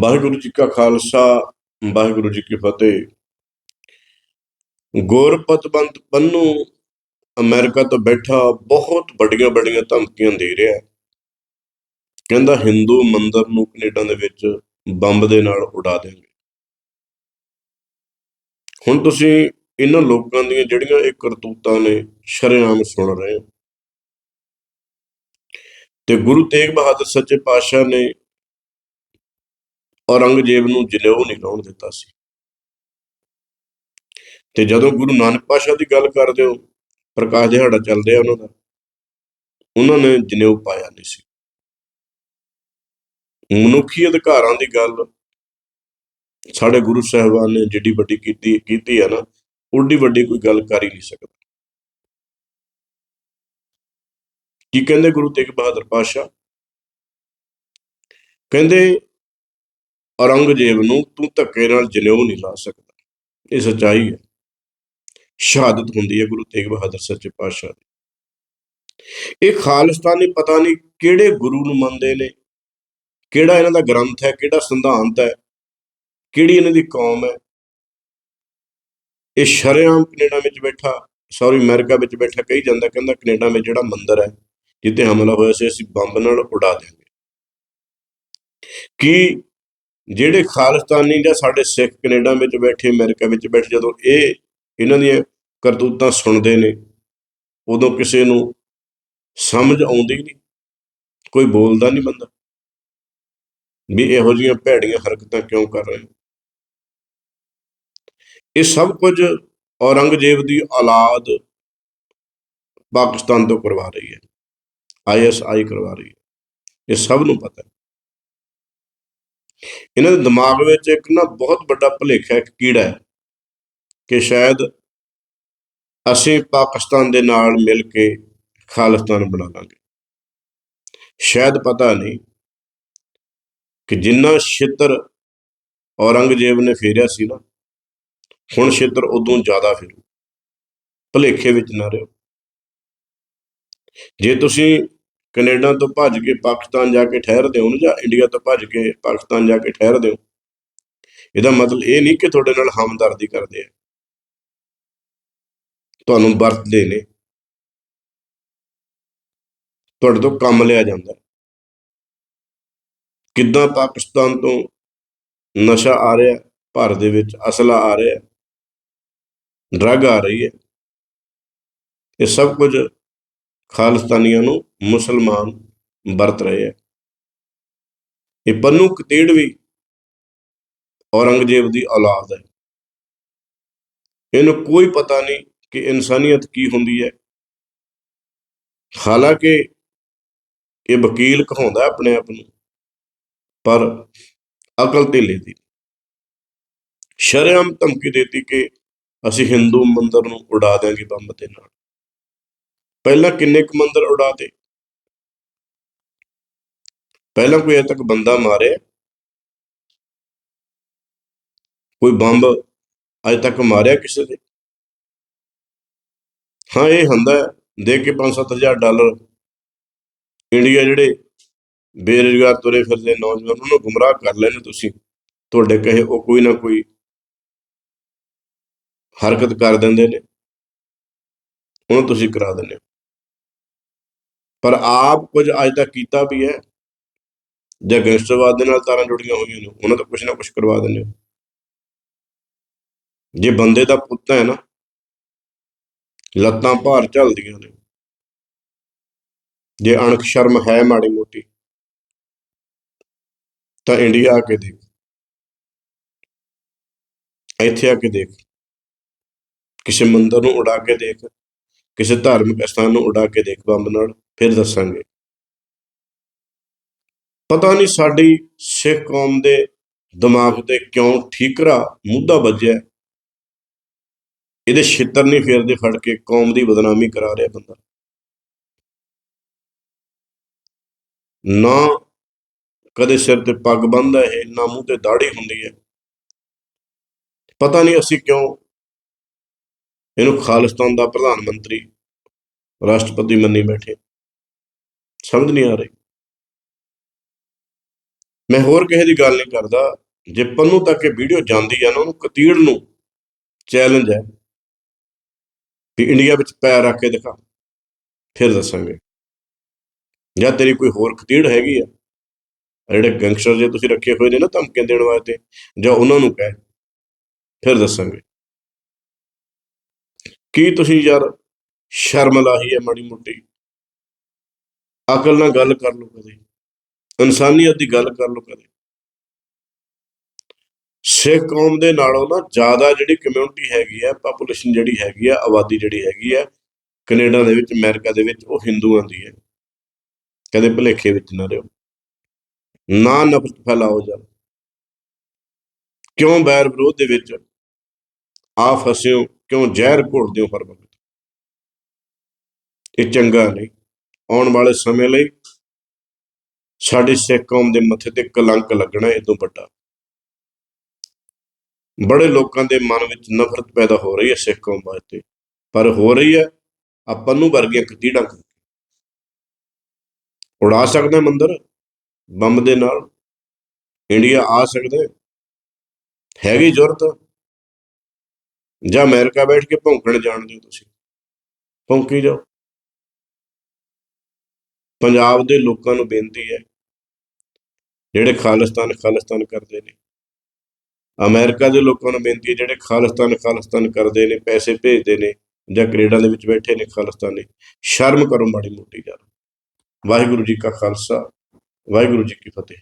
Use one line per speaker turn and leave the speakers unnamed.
ਵਾਹਿਗੁਰੂ ਜੀ ਕਾ ਖਾਲਸਾ, ਵਾਹਿਗੁਰੂ ਜੀ ਕੀ ਫਤਿਹ। ਗੁਰਪਤਵੰਤ ਪੰਨੂ ਅਮਰੀਕਾ ਤੋਂ ਬੈਠਾ ਬਹੁਤ ਵੱਡੀਆਂ ਵੱਡੀਆਂ ਧਮਕੀਆਂ ਦੇ ਰਿਹਾ ਕਹਿੰਦਾ ਹਿੰਦੂ ਮੰਦਰ ਨੂੰ ਕੈਨੇਡਾ ਦੇ ਵਿੱਚ ਬੰਬ ਦੇ ਨਾਲ ਉਡਾ ਦੇਣਗੇ ਹੁਣ ਤੁਸੀਂ ਇਹਨਾਂ ਲੋਕਾਂ ਦੀਆਂ ਜਿਹੜੀਆਂ ਇਹ ਕਰਤੂਤਾਂ ਨੇ, ਸ਼ਰੇਆਮ ਸੁਣ ਰਹੇ ਹੋ। ਤੇ ਗੁਰੂ ਤੇਗ ਬਹਾਦਰ ਸੱਚੇ ਪਾਤਸ਼ਾਹ ਨੇ ਔਰੰਗਜ਼ੇਬ ਨੂੰ ਜਨੇਊ ਨਹੀਂ ਲਾਉਣ ਦਿੱਤਾ ਸੀ। ਤੇ ਜਦੋਂ ਗੁਰੂ ਨਾਨਕ ਪਾਤਸ਼ਾਹ ਦੀ ਗੱਲ ਕਰਦੇ ਹੋ, ਪ੍ਰਕਾਸ਼ ਦਿਹਾੜਾ ਚੱਲ ਰਿਹਾ ਉਹਨਾਂ ਦਾ, ਉਹਨਾਂ ਨੇ ਜਨੇਊ ਪਾਇਆ ਨਹੀਂ ਸੀ। ਮਨੁੱਖੀ ਅਧਿਕਾਰਾਂ ਦੀ ਗੱਲ ਸਾਡੇ ਗੁਰੂ ਸਾਹਿਬਾਨ ਨੇ ਜਿੱਡੀ ਵੱਡੀ ਕੀਤੀ ਕੀਤੀ ਹੈ ਨਾ, ਉੱਡੀ ਵੱਡੀ ਕੋਈ ਗੱਲ ਕਰ ਹੀ ਨਹੀਂ ਸਕਦਾ। ਕੀ ਕਹਿੰਦੇ ਗੁਰੂ ਤੇਗ ਬਹਾਦਰ ਪਾਤਸ਼ਾਹ? ਕਹਿੰਦੇ ਔਰੰਗਜ਼ੇਬ ਨੂੰ ਤੂੰ ਧੱਕੇ ਨਾਲ ਜਨੇਊ ਨਹੀਂ ਲਾ ਸਕਦਾ। ਇਹ ਸੱਚਾਈ ਹੈ। ਸ਼ਹਾਦਤ ਹੁੰਦੀ ਹੈ ਗੁਰੂ ਤੇਗ ਬਹਾਦਰ ਸੱਚੇ ਪਾਤਸ਼ਾਹ ਦੀ। ਇਹ ਖਾਲਿਸਤਾਨੀ ਪਤਾ ਨਹੀਂ ਕਿਹੜੇ ਗੁਰੂ ਨੂੰ ਮੰਨਦੇ ਨੇ, ਕਿਹੜਾ ਇਹਨਾਂ ਦਾ ਗ੍ਰੰਥ ਹੈ, ਕਿਹੜਾ ਸਿਧਾਂਤ ਹੈ, ਕਿਹੜੀ ਇਹਨਾਂ ਦੀ ਕੌਮ ਹੈ। ਇਹ ਸ਼ਰੇਆਮ ਕੈਨੇਡਾ ਵਿੱਚ ਬੈਠਾ, ਸੌਰੀ ਅਮਰੀਕਾ ਵਿੱਚ ਬੈਠਾ ਕਹੀ ਜਾਂਦਾ, ਕਹਿੰਦਾ ਕੈਨੇਡਾ ਵਿੱਚ ਜਿਹੜਾ ਮੰਦਿਰ ਹੈ ਜਿੱਤੇ ਹਮਲਾ ਹੋਇਆ ਸੀ, ਅਸੀਂ ਬੰਬ ਨਾਲ ਉਡਾ ਦਿਆਂਗੇ। ਕੀ ਜਿਹੜੇ ਖਾਲਿਸਤਾਨੀ ਜਾਂ ਸਾਡੇ ਸਿੱਖ ਕੈਨੇਡਾ ਵਿੱਚ ਬੈਠੇ, ਅਮਰੀਕਾ ਵਿੱਚ ਬੈਠੇ, ਜਦੋਂ ਇਹ ਇਹਨਾਂ ਦੀਆਂ ਕਰਤੂਤਾਂ ਸੁਣਦੇ ਨੇ, ਉਦੋਂ ਕਿਸੇ ਨੂੰ ਸਮਝ ਆਉਂਦੀ ਨਹੀਂ, ਕੋਈ ਬੋਲਦਾ ਨਹੀਂ ਬੰਦਾ, ਵੀ ਇਹੋ ਜਿਹੀਆਂ ਭੈੜੀਆਂ ਹਰਕਤਾਂ ਕਿਉਂ ਕਰ ਰਹੇ ਇਹ ਸਭ ਕੁਝ ਔਰੰਗਜ਼ੇਬ ਦੀ ਔਲਾਦ ਪਾਕਿਸਤਾਨ ਤੋਂ ਕਰਵਾ ਰਹੀ ਹੈ ਆਈਐਸਆਈ ਕਰਵਾ ਰਹੀ ਹੈ, ਇਹ ਸਭ ਨੂੰ ਪਤਾ ਹੈ। ਇਹਨਾਂ ਦੇ ਦਿਮਾਗ ਵਿੱਚ ਇੱਕ ਨਾ ਬਹੁਤ ਵੱਡਾ ਭੁਲੇਖਾ, ਇੱਕ ਕੀੜਾ ਹੈ ਕਿ ਸ਼ਾਇਦ ਅਸੀਂ ਪਾਕਿਸਤਾਨ ਦੇ ਨਾਲ ਮਿਲ ਕੇ ਖਾਲਿਸਤਾਨ ਬਣਾ ਲਾਂਗੇ। ਸ਼ਾਇਦ ਪਤਾ ਨਹੀਂ ਕਿ ਜਿੰਨਾ ਛਿੱਤਰ ਔਰੰਗਜ਼ੇਬ ਨੇ ਫੇਰਿਆ ਸੀ ਨਾ, ਹੁਣ ਛਿੱਤਰ ਉਦੋਂ ਜ਼ਿਆਦਾ ਫੇਰੂ। ਭੁਲੇਖੇ ਵਿੱਚ ਨਾ ਰਹੋ। ਜੇ ਤੁਸੀਂ ਕੈਨੇਡਾ ਤੋਂ ਭੱਜ ਕੇ ਪਾਕਿਸਤਾਨ ਜਾ ਕੇ ਠਹਿਰਦੇ ਹੋ ਜਾਂ ਇੰਡੀਆ ਤੋਂ ਭੱਜ ਕੇ ਪਾਕਿਸਤਾਨ ਜਾ ਕੇ ਠਹਿਰਦੇ ਹੋ ਇਹਦਾ ਮਤਲਬ ਇਹ ਨਹੀਂ ਕਿ ਤੁਹਾਡੇ ਨਾਲ ਹਮਦਰਦੀ ਕਰਦੇ ਆ। ਤੁਹਾਨੂੰ ਵਰਤਦੇ ਨੇ। ਤੁਹਾਡੇ ਤੋਂ ਕੰਮ ਲਿਆ ਜਾਂਦਾ ਕਿੱਦਾਂ ਪਾਕਿਸਤਾਨ ਤੋਂ ਨਸ਼ਾ ਆ ਰਿਹਾ ਭਾਰਤ ਦੇ ਵਿੱਚ ਅਸਲਾ ਆ ਰਿਹਾ ਹੈ, ਡਰੱਗ ਆ ਰਹੀ ਹੈ। ਇਹ ਸਭ ਕੁਝ ਖਾਲਿਸਤਾਨੀਆਂ ਨੂੰ ਮੁਸਲਮਾਨ ਵਰਤ ਰਹੇ ਹੈ ਇਹ ਪੰਨੂ ਕਤੇੜ ਵੀ ਔਰੰਗਜ਼ੇਬ ਦੀ ਔਲਾਦ ਹੈ। ਇਹਨੂੰ ਕੋਈ ਪਤਾ ਨਹੀਂ ਕਿ ਇਨਸਾਨੀਅਤ ਕੀ ਹੁੰਦੀ ਹੈ। ਹਾਲਾਂਕਿ ਇਹ ਵਕੀਲ ਕਹਾਉਂਦਾ ਆਪਣੇ ਆਪ ਨੂੰ, ਪਰ ਅਕਲ ਢਿੱਲੇ ਦੀ। ਸ਼ਰੇਆਮ ਧਮਕੀ ਦੇਤੀ ਕਿ ਅਸੀਂ ਹਿੰਦੂ ਮੰਦਰ ਨੂੰ ਉਡਾ ਦਿਆਂਗੇ ਬੰਬ ਦੇ ਨਾਲ। ਪਹਿਲਾਂ ਕਿੰਨੇ ਕੁ ਮੰਦਰ ਉਡਾਤੇ ਪਹਿਲਾਂ ਕੋਈ ਅਜੇ ਤੱਕ ਬੰਦਾ ਮਾਰਿਆ? ਕੋਈ ਬੰਬ ਅਜੇ ਤੱਕ ਮਾਰਿਆ ਕਿਸੇ ਦੇ ਹਾਂ ਇਹ ਹੁੰਦਾ ਹੈ, ਦੇ ਕੇ 5-7000 ਡਾਲਰ ਇੰਡੀਆ ਜਿਹੜੇ ਬੇਰੁਜ਼ਗਾਰ ਤੁਰੇ ਫਿਰਦੇ ਨੌਜਵਾਨ ਉਹਨਾਂ ਨੂੰ ਗੁੰਮਰਾਹ ਕਰ ਲੈਣੇ ਤੁਸੀਂ। ਤੁਹਾਡੇ ਕਹੇ ਉਹ ਕੋਈ ਨਾ ਕੋਈ ਹਰਕਤ ਕਰ ਦਿੰਦੇ ਨੇ। ਉਹਨੂੰ ਤੁਸੀਂ ਕਰਾ ਦਿੰਦੇ ਹੋ। ਪਰ ਆਪ ਕੁਝ ਅੱਜ ਤੱਕ ਕੀਤਾ ਵੀ ਹੈ ਜਾਂ ਗੈਂਗਸਟਰਵਾਦ ਦੇ ਨਾਲ ਤਾਰਾਂ ਜੁੜੀਆਂ ਹੋਈਆਂ ਨੇ, ਉਹਨਾਂ ਤੋਂ ਕੁਝ ਨਾ ਕੁਝ ਕਰਵਾ ਦਿੰਦੇ ਹੋ। ਜੇ ਬੰਦੇ ਦਾ ਪੁੱਤ ਹੈ ਨਾ, ਲੱਤਾਂ ਭਾਰ ਝੱਲਦੀਆਂ ਨੇ। ਜੇ ਅਣਖ ਸ਼ਰਮ ਹੈ ਮਾੜੀ ਮੋਟੀ, ਤਾਂ ਇੰਡੀਆ ਆ ਕੇ ਦੇਖ। ਇੱਥੇ ਆ ਕੇ ਦੇਖ। ਕਿਸੇ ਮੰਦਰ ਨੂੰ ਉਡਾ ਕੇ ਦੇਖ। ਕਿਸੇ ਧਾਰਮਿਕ ਸਥਾਨ ਨੂੰ ਉਡਾ ਕੇ ਦੇਖ ਬੰਬ ਨਾਲ, ਫਿਰ ਦੱਸਾਂਗੇ। ਪਤਾ ਨਹੀਂ ਸਾਡੀ ਸਿੱਖ ਕੌਮ ਦੇ ਦਿਮਾਗ ਤੇ ਕਿਉਂ ਠੀਕਰਾ ਮੁੱਦਾ ਵੱਜਿਆ ਇਹਦੇ ਛਿੱਤਰ ਨਹੀਂ ਫੇਰਦੇ ਫੜ ਕੇ ਕੌਮ ਦੀ ਬਦਨਾਮੀ ਕਰਾ ਰਿਹਾ ਬੰਦਾ। ਨਾ ਕਦੇ ਸਿਰ ਤੇ ਪੱਗ ਬੰਨਦਾ ਹੈ, ਨਾ ਮੂੰਹ ਤੇ ਦਾੜੀ ਹੁੰਦੀ ਹੈ। ਪਤਾ ਨਹੀਂ ਅਸੀਂ ਕਿਉਂ ਇਹਨੂੰ ਖਾਲਿਸਤਾਨ ਦਾ ਪ੍ਰਧਾਨ ਮੰਤਰੀ, ਰਾਸ਼ਟਰਪਤੀ ਮੰਨੀ ਬੈਠੇ। ਸਮਝ ਨਹੀਂ ਆ ਰਹੀ। ਮੈਂ ਹੋਰ ਕਿਸੇ ਦੀ ਗੱਲ ਨਹੀਂ ਕਰਦਾ। ਜੇ ਪੰਨੂ ਤੱਕ ਇਹ ਵੀਡੀਓ ਜਾਂਦੀ ਆ ਨਾ, ਉਹਨੂੰ ਕਤੀੜ ਨੂੰ ਚੈਲੰਜ ਹੈ ਵੀ ਇੰਡੀਆ ਵਿੱਚ ਪੈਰ ਰੱਖ ਕੇ ਦਿਖਾ। ਫਿਰ ਦੱਸਾਂਗੇ। ਜਾਂ ਤੇਰੀ ਕੋਈ ਹੋਰ ਕਤੀੜ ਹੈਗੀ ਆ? ਜਿਹੜੇ ਗੈਂਗਸਟਰ ਜੇ ਤੁਸੀਂ ਰੱਖੇ ਹੋਏ ਨੇ ਨਾ ਧਮਕੀਆਂ ਦੇਣ ਵਾਸਤੇ, ਜਾਂ ਉਹਨਾਂ ਨੂੰ ਕਹਿ, ਫਿਰ ਦੱਸਾਂਗੇ। ਕੀ ਤੁਸੀਂ ਯਾਰ ਸ਼ਰਮ ਲਾਹੀ ਹੈ ਮਾੜੀ ਮੋਟੀ? ਅਕਲ ਨਾਲ ਗੱਲ ਕਰ ਲਓ ਕਦੇ। ਇਨਸਾਨੀਅਤ ਦੀ ਗੱਲ ਕਰ ਲਓ ਕਦੇ। ਸਿੱਖ ਕੌਮ ਦੇ ਨਾਲੋਂ ਨਾ ਜ਼ਿਆਦਾ ਜਿਹੜੀ ਕਮਿਊਨਿਟੀ ਹੈਗੀ ਹੈ ਪੋਪੂਲੇਸ਼ਨ ਜਿਹੜੀ ਹੈਗੀ ਹੈ, ਆਬਾਦੀ ਜਿਹੜੀ ਹੈਗੀ ਹੈ, ਕੈਨੇਡਾ ਦੇ ਵਿੱਚ, ਅਮਰੀਕਾ ਦੇ ਵਿੱਚ, ਉਹ ਹਿੰਦੂਆਂ ਦੀ ਹੈ। ਕਦੇ ਭੁਲੇਖੇ ਵਿੱਚ ਨਾ ਰਹੋ। ਨਾ ਨਫ਼ਰਤ ਫੈਲਾਓ ਜਾ ਕਿਉਂ ਬੈਰ ਵਿਰੋਧ ਦੇ ਵਿੱਚ ਆ ਫਸਿਓ? ਕਿਉਂ ਜ਼ਹਿਰ ਘੋਲਦੇ ਹੋ ਹਰ ਵਕਤ? ਇਹ ਚੰਗਾ ਨਹੀਂ। ਆਉਣ ਵਾਲੇ ਸਮੇਂ ਲਈ ਸਾਡੀ ਸਿੱਖ ਕੌਮ ਦੇ ਮੱਥੇ ਤੇ ਕਲੰਕ ਲੱਗਣਾ ਇਹ ਤੋਂ ਵੱਡਾ। ਬੜੇ ਲੋਕਾਂ ਦੇ ਮਨ ਵਿੱਚ ਨਫ਼ਰਤ ਪੈਦਾ ਹੋ ਰਹੀ ਹੈ ਸਿੱਖ ਕੌਮ ਵਾਸਤੇ। ਪਰ ਹੋ ਰਹੀ ਹੈ, ਆਪਾਂ ਨੂੰ ਵਰਗੀਆਂ ਕਤੀੜਾਂ ਕਰਕੇ। ਉਡਾ ਸਕਦਾ ਮੰਦਰ, ਬੰਬ ਦੇ ਨਾਲ। ਇੰਡੀਆ ਆ ਸਕਦਾ ਹੈਗੀ ਜ਼ਰੂਰਤ। ਜਾਂ ਅਮਰੀਕਾ ਬੈਠ ਕੇ ਭੌਂਕਣ ਜਾਣਦੇ ਹੋ ਤੁਸੀਂ? ਭੌਂਕੀ ਜਾਓ। ਪੰਜਾਬ ਦੇ ਲੋਕਾਂ ਨੂੰ ਬੇਨਤੀ ਹੈ, ਜਿਹੜੇ ਖਾਲਿਸਤਾਨ ਖਾਲਿਸਤਾਨ ਕਰਦੇ ਨੇ। ਅਮਰੀਕਾ ਦੇ ਲੋਕਾਂ ਨੂੰ ਬੇਨਤੀ ਹੈ, ਜਿਹੜੇ ਖਾਲਿਸਤਾਨ ਖਾਲਿਸਤਾਨ ਕਰਦੇ ਨੇ, ਪੈਸੇ ਭੇਜਦੇ ਨੇ ਜਾਂ ਕੈਨੇਡਾ ਦੇ ਵਿੱਚ ਬੈਠੇ ਨੇ ਖਾਲਿਸਤਾਨੀ, ਸ਼ਰਮ ਕਰੋ ਮਾੜੀ ਮੋਟੀ ਯਾਰ ਵਾਹਿਗੁਰੂ ਜੀ ਕਾ ਖਾਲਸਾ, ਵਾਹਿਗੁਰੂ ਜੀ ਕੀ ਫਤਿਹ।